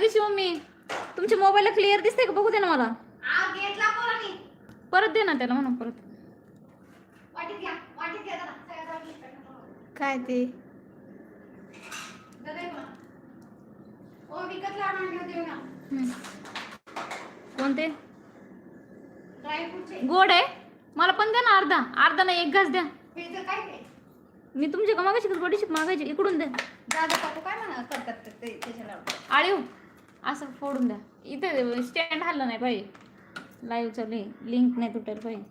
दिवशी मम्मी तुमच्या मोबाईलला क्लिअर दिसते का? बघू दे ना मला. परत दे ना त्याला म्हणून परत. काय ते. कोणते? गोड आहे. मला पण द्या ना अर्धा. अर्धा नाही एक घास द्या. मी तुमच्या का मागायची मागायची? इकडून द्या आळीव. असं फोडून द्या. इथे स्टँड हल्लं नाही पाहिजे. लाईव्ह चालू आहे. लिंक नाही तुटायला पाहिजे.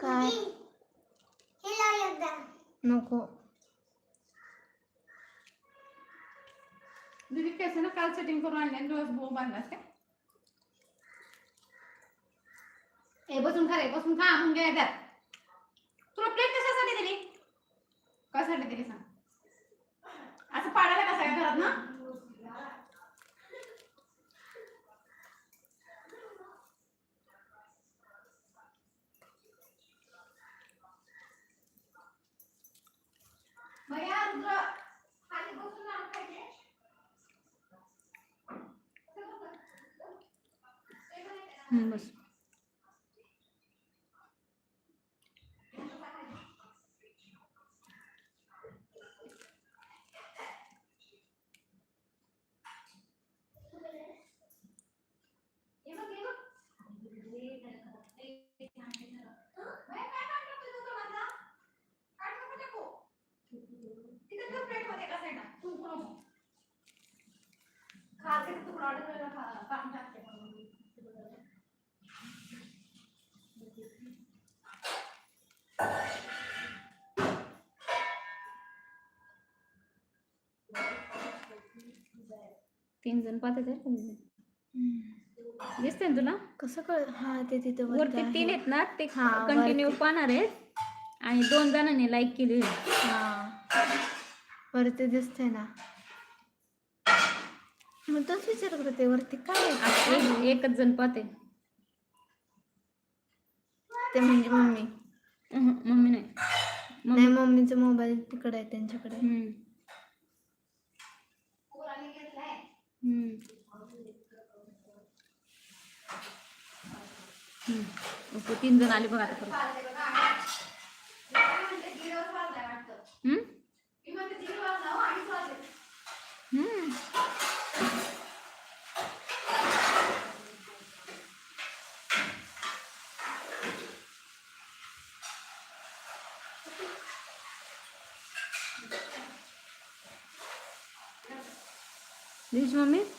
काय? नको. दीदी ना काल सेटिंग करून आणले आणि दिवस भाऊ बांधलास काय ए बसून खा रे बसून खा मग घ्या त्यात तुला प्लेट कशासाठी दिली? कशासाठी दिली सांग. असं पाडायला कसं काय घरात ना? भैया रुद्र खाली बसून नाव खायचे हम्म, बस ये बघ, ये बघ. भैया, काय काढलं तू तुझं मधलं? काढ नको टाकू. तिथं ठेव प्लेटमध्ये एका साईडला. तू नको नको. खाते तर तुकडा अडकलेला खा- काढून टाकते. तीन जण पाहते तर दिसते ना तुला? कसं कळ हा ते तिथे वरती आहे. तीन आहेत ना ते कंटिन्यू. पाहणार आहेत. आणि दोन जणांनी लाईक केली वरती दिसते ना. मग तोच विचार करते ते वरती काय आहे? एकच जण पाहते. ते म्हणजे मम्मी. मम्मी नाही. नाही मम्मीचा मोबाईल तिकडे आहे त्यांच्याकडे हम्म, पोरांनी घेतलाय. हम्म. हम्म. ओके, तीन जण आले बघा आता. effectivement,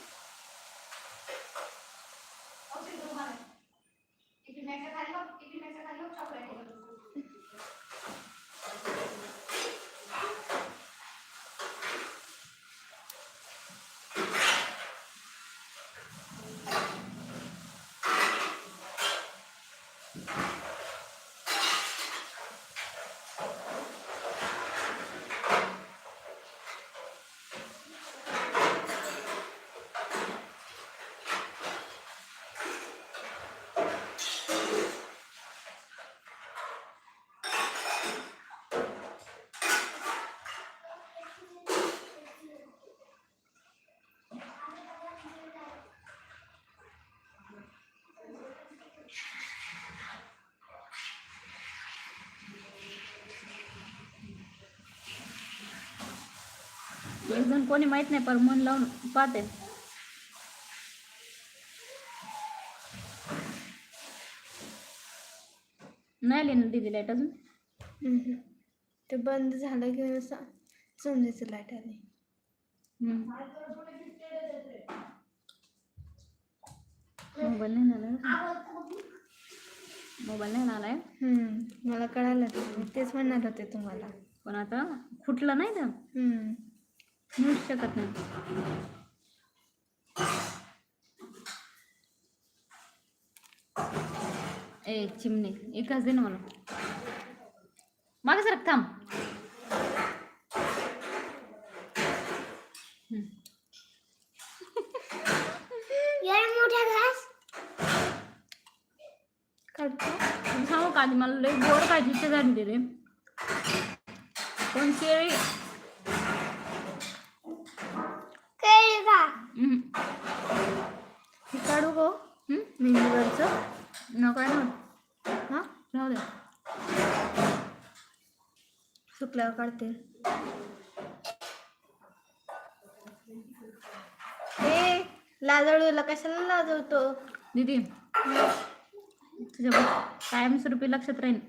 एक जण कोणी माहीत नाही पण मन लावून पाहते नाही आली ना दिदी लाइट अजून हम्म. ते बंद झालं की असं समजायचं लाइट आली हम्म. मोबाईल नाही आला मोबाईल नाही आलाय हम्म. मला कळालं ते मी तेच म्हणणार होते तुम्हाला पण आता फुटलं नाही ना हम्म. मिळूच शकत नाही. ए चिमणी एकाच दे ना मला. मागे सर थांब. सांगू काळजी मला लई गोड काळजीचे झाली रे पण हे काढू गो. हम्म? मेहंदीवरचं नको ना हा राहू दे. सुकल्यावर काढते. ए लाजळूला कशाला लाजवतो? दीदी तुझ्या कायमस्वरूपी लक्षात राहील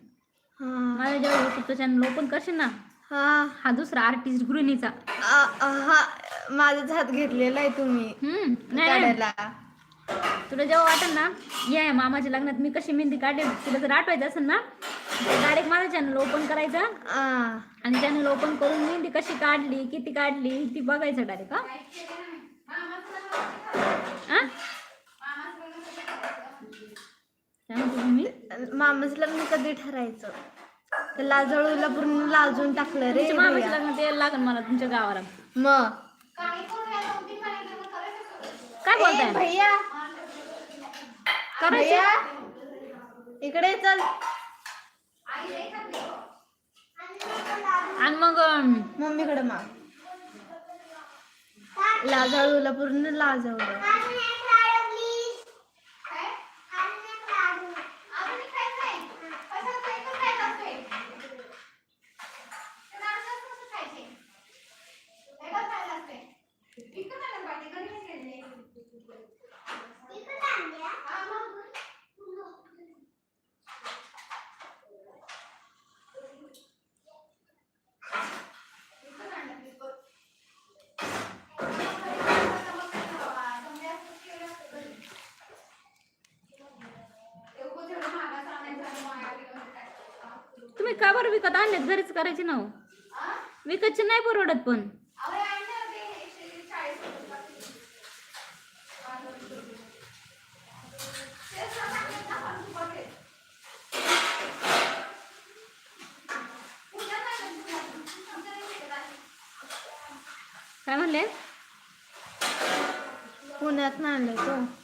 हा. माझ्या जेव्हा युट्यूबचं चॅनल ओपन करशील ना हा. हा दुसरा आर्टिस्ट गृहिणीचा. हा. माझाच हात घेतलेला आहे तुम्ही हम्म नाही नाही. काढायला. तुला जेव्हा वाटेल ना या मामाच्या लग्नात मी कशी मेहंदी काढली तुला जर आठवायचं असेल ना डायरेक्ट माझं चॅनल ओपन करायचं आ, आणि चॅनल ओपन करून मेहंदी कशी काढली किती काढली ती बघायचं डायरेक्ट हा? आ? काय म्हणते तुम्ही मामाचं लग्न कधी ठरायचं? तर लाजळूला पूर्ण लाजून टाकलं रे तुमच्या मामाच्या भैया. लग्नात यायला लागेल मला तुमच्या गावाला. मग? काय बोलताय? भैया. भैया. इकडे चल. आणि मग मम्मीकडे माग. लाजळूला पूर्ण लाजवलं तुम्ही का बरं विकत आणलेत? घरीच करायची ना हो? विकतची नाही परवडत पण. काय म्हणले? पुण्यात ना आणलं तो.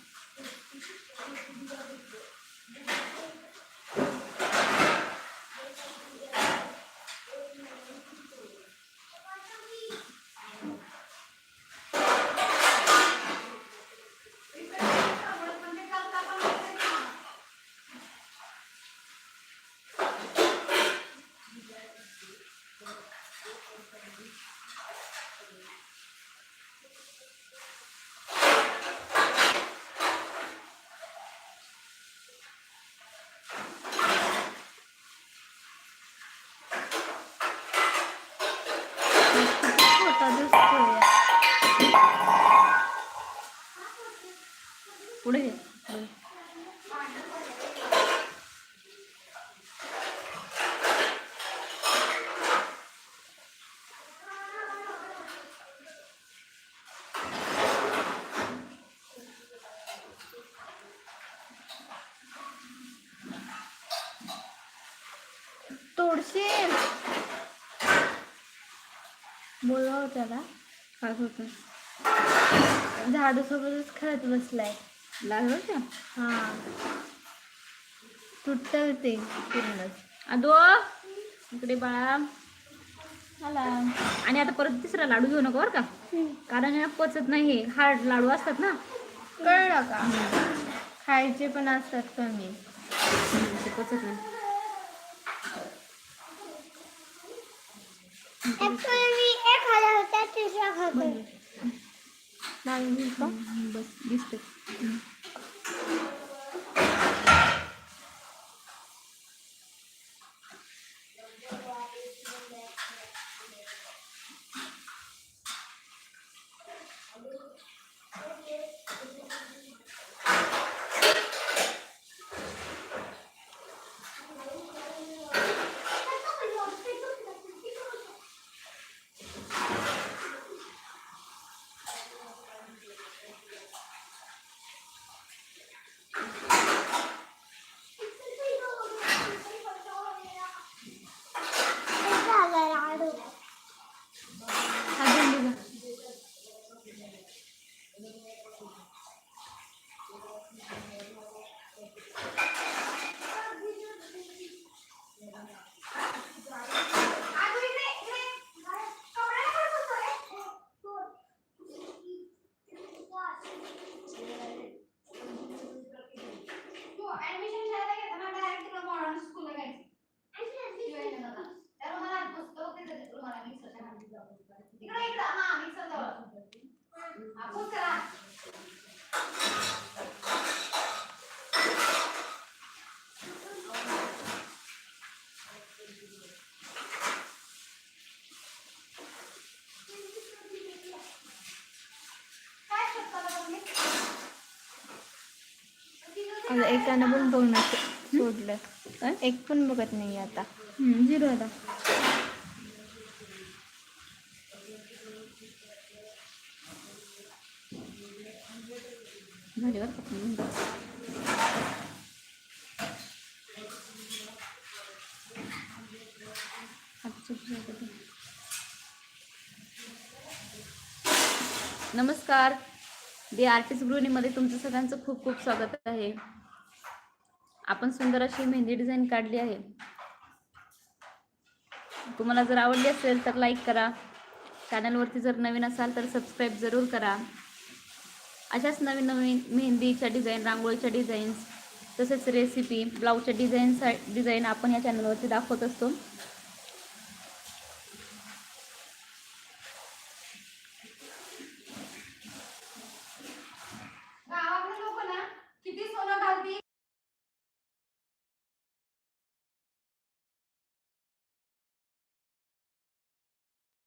पुढे. तोडशील? बोलवा त्याला. काय होतं झाडू सोबतच खेळत बसलाय. लागलं का? हा. तुटल ते पूर्णच. आदो इकडे बाळा. आला आणि आता परत तिसरा लाडू घेऊ नको बरं का? कारण हे पचत नाही हे. हार्ड लाडू असतात ना. कळलं का? खायचे पण असतात कमी. ते पचत नाही. नाही का? बस दिसते अजून एकानं पण बघणं सोडलं. काय? एक पण बघत नाही आता. झिरो आता. नमस्कार. दी आर्टिस्ट गृहिणीमध्ये तुमचं सगळ्यांचं खूप खूप स्वागत आहे. आपण सुंदर अशी मेहंदी डिझाईन काढली आहे. तुम्हाला जर आवडली असेल तर लाईक करा. चॅनलवरती जर नवीन असाल तर सबस्क्राईब जरूर करा. अशाच नवीन नवीन मेहंदीच्या डिझाईन रांगोळीच्या डिझाईन्स तसेच रेसिपी ब्लाऊजच्या डिझाईन डिझाईन आपण या चॅनलवरती दाखवत असतो.